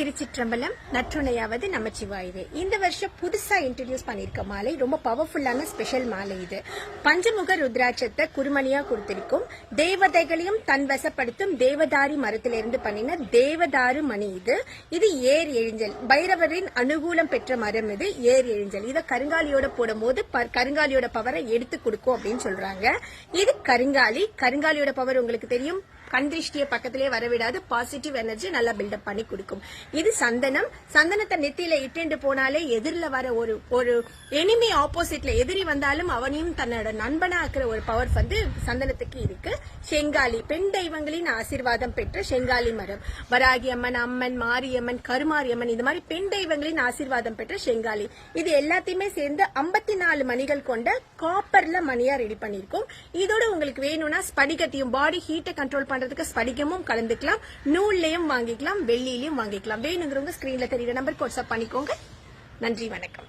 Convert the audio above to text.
திருச்சிற்றம்பலம் நற்றுணையாவது நமச்சிவாயுவே. இந்த வருஷம் புதுசா இன்ட்ரடியூஸ் பண்ணிருக்க மாலை ரொம்ப பவர்ஃபுல்லான ஸ்பெஷல் மாலை இது. பஞ்சமுக ருத்ராட்சத்தை குருமணியா கொடுத்திருக்கும். தேவதைகளையும் தன் வசப்படுத்தும் தேவதாரி மரத்திலிருந்து பண்ணின தேவதாரு மணி இது. இது ஏர் எழிஞ்சல் பைரவரின் அனுகூலம் பெற்ற மரம் இது ஏர் எழிஞ்சல் இதை கருங்காலியோட போடும்போது கருங்காலியோட பவரை எடுத்து கொடுக்கும் அப்படின்னு சொல்றாங்க. இது கருங்காலி. கருங்காலியோட பவர் உங்களுக்கு தெரியும்? கண் திருஷ்டியை பக்கத்திலே வரவிடாது பாசிட்டிவ் எனர்ஜி நல்லா பில்டப் பண்ணி கொடுக்கும். இது சந்தனம். சந்தனத்தை நெத்தியில இட்டுண்டு போனாலே எதிரில வர ஒரு ஒரு எனிமி ஆப்போசிட்ல எதிரி வந்தாலும் அவனையும் தன்னோட நண்பனா இருக்கிற ஒரு பவர் வந்து சந்தனத்துக்கு இருக்கு. செங்காலி பெண் தெய்வங்களின் ஆசீர்வாதம் பெற்ற செங்காலி மரம். வராகி அம்மன் அம்மன் மாரியம்மன் கருமாரியம்மன் இந்த மாதிரி பெண் தெய்வங்களின் ஆசீர்வாதம் பெற்ற செங்காலி. இது எல்லாத்தையுமே சேர்ந்து ஐம்பத்தி நாலு மணிகள் கொண்ட காப்பர்ல மணியா ரெடி பண்ணிருக்கோம் இதோட உங்களுக்கு வேணும்னா ஸ்படிகத்தையும் பாடி ஹீட்டை கண்ட்ரோல் பண்றதுக்கு ஸ்படிகமும் கலந்துக்கலாம். நூல்லையும் வாங்கிக்கலாம் வெள்ளியிலையும் வாங்கிக்கலாம். வேணுங்கிறவங்க ஸ்கிரீன்ல தெரியுற நம்பர் வாட்ஸ்அப் பண்ணிக்கோங்க. நன்றி வணக்கம்.